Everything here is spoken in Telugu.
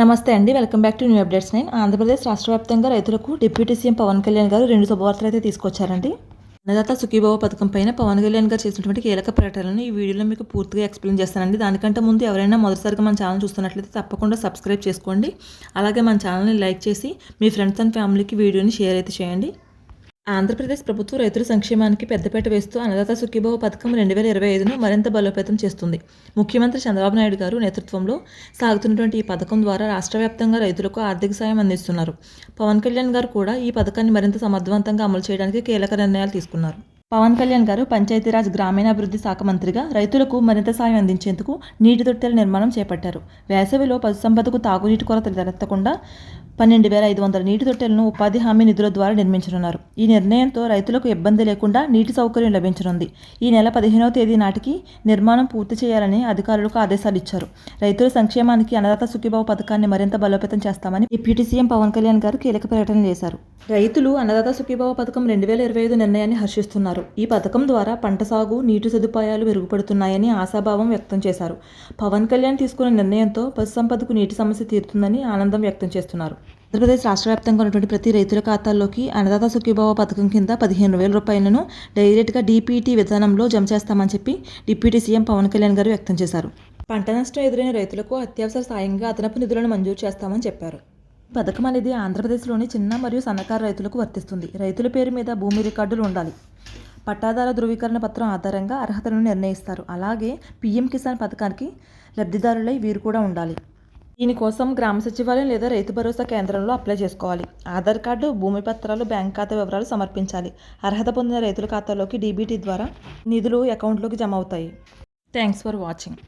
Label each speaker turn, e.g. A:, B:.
A: నమస్తే అండి. Welcome back to new updates nine. Andhra Pradesh రాష్ట్ర వ్యాప్తంగా రైతులకు డిప్యూటీ సీఎం పవన్ కళ్యాణ్ గారు రెండు శుభవార్తలు అయితే తీసుకొచ్చారండి. అన్నదాత సుఖీభావ పథకం పైన పవన్ కళ్యాణ్ గారు చేసినటువంటి కీలక ప్రకటనలను ఈ వీడియోలో మీకు పూర్తిగా ఎక్స్ప్లెయిన్ చేస్తానండి. దానికంటే ముందు ఎవరైనా మొదటిసారిగా మన ఛానల్ చూస్తున్నట్లయితే తప్పకుండా సబ్స్క్రైబ్ చేసుకోండి. అలాగే మన ఛానల్ని లైక్ చేసి మీ ఫ్రెండ్స్ అండ్ ఫ్యామిలీకి వీడియోని షేర్ అయితే చేయండి. ఆంధ్రప్రదేశ్ ప్రభుత్వం రైతుల సంక్షేమానికి పెద్దపీట వేస్తూ అన్నదాత సుఖీభావ పథకం రెండు వేల ఇరవై ఐదును మరింత బలోపేతం చేస్తుంది. ముఖ్యమంత్రి చంద్రబాబు నాయుడు గారు నేతృత్వంలో సాగుతున్నటువంటి ఈ పథకం ద్వారా రాష్ట్ర వ్యాప్తంగా రైతులకు ఆర్థిక సాయం అందిస్తున్నారు. పవన్ కళ్యాణ్ గారు కూడా ఈ పథకాన్ని మరింత సమర్థవంతంగా అమలు చేయడానికి కీలక నిర్ణయాలు తీసుకున్నారు. పవన్ కళ్యాణ్ గారు పంచాయతీరాజ్ గ్రామీణాభివృద్ధి శాఖ మంత్రిగా రైతులకు మరింత సాయం అందించేందుకు నీటి తొట్టెల నిర్మాణం చేపట్టారు. వేసవిలో పశుసంపదకు తాగునీటి కొరత తలెత్తకుండా పన్నెండు వేల ఐదు వందల నీటి తొట్టెలను ఉపాధి హామీ నిధుల ద్వారా నిర్మించనున్నారు. ఈ నిర్ణయంతో రైతులకు ఇబ్బంది లేకుండా నీటి సౌకర్యం లభించనుంది. ఈ నెల పదిహేనవ తేదీ నాటికి నిర్మాణం పూర్తి చేయాలని అధికారులకు ఆదేశాలు ఇచ్చారు. రైతుల సంక్షేమానికి అన్నదాత సుఖీబాబు పథకాన్ని మరింత బలోపేతం చేస్తామని డిప్యూటీ సీఎం పవన్ కళ్యాణ్ గారు కీలక ప్రకటన చేశారు. రైతులు అన్నదాత సుఖీబాబు పథకం రెండు వేల ఇరవై ఐదు నిర్ణయాన్ని హర్షిస్తున్నారు. ఈ పథకం ద్వారా పంట సాగు నీటి సదుపాయాలు మెరుగుపడుతున్నాయని ఆశాభావం వ్యక్తం చేశారు. పవన్ కళ్యాణ్ తీసుకున్న నిర్ణయంతో పశు సంపదకు నీటి సమస్య తీరుతుందని ఆనందం వ్యక్తం చేస్తున్నారు. ఆంధ్రప్రదేశ్ రాష్ట్ర వ్యాప్తంగా ఉన్నటువంటి ప్రతి రైతుల ఖాతాల్లోకి అన్నదాత సుఖీభావ పథకం కింద పదిహేను వేల రూపాయలను డైరెక్ట్గా డీపీటీ విధానంలో జమ చేస్తామని చెప్పి డిప్యూటీ సీఎం పవన్ కళ్యాణ్ గారు వ్యక్తం చేశారు. పంట నష్టం ఎదురైన రైతులకు అత్యవసర సాయంగా అదనపు నిధులను మంజూరు చేస్తామని చెప్పారు. పథకం అనేది ఆంధ్రప్రదేశ్లోని చిన్న మరియు సన్నకారు రైతులకు వర్తిస్తుంది. రైతుల పేరు మీద భూమి రికార్డులు ఉండాలి. పట్టాదార ధృవీకరణ పత్రం ఆధారంగా అర్హతలను నిర్ణయిస్తారు. అలాగే పీఎం కిసాన్ పథకానికి లబ్ధిదారులై వీరు కూడా ఉండాలి. దీనికోసం గ్రామ సచివాలయం లేదా రైతు భరోసా కేంద్రంలో అప్లై చేసుకోవాలి. ఆధార్ కార్డు భూమి పత్రాలు బ్యాంక్ ఖాతా వివరాలు సమర్పించాలి. అర్హత పొందిన రైతుల ఖాతాలోకి డీబీటీ ద్వారా నిధులు అకౌంట్లోకి జమ అవుతాయి. Thanks for watching.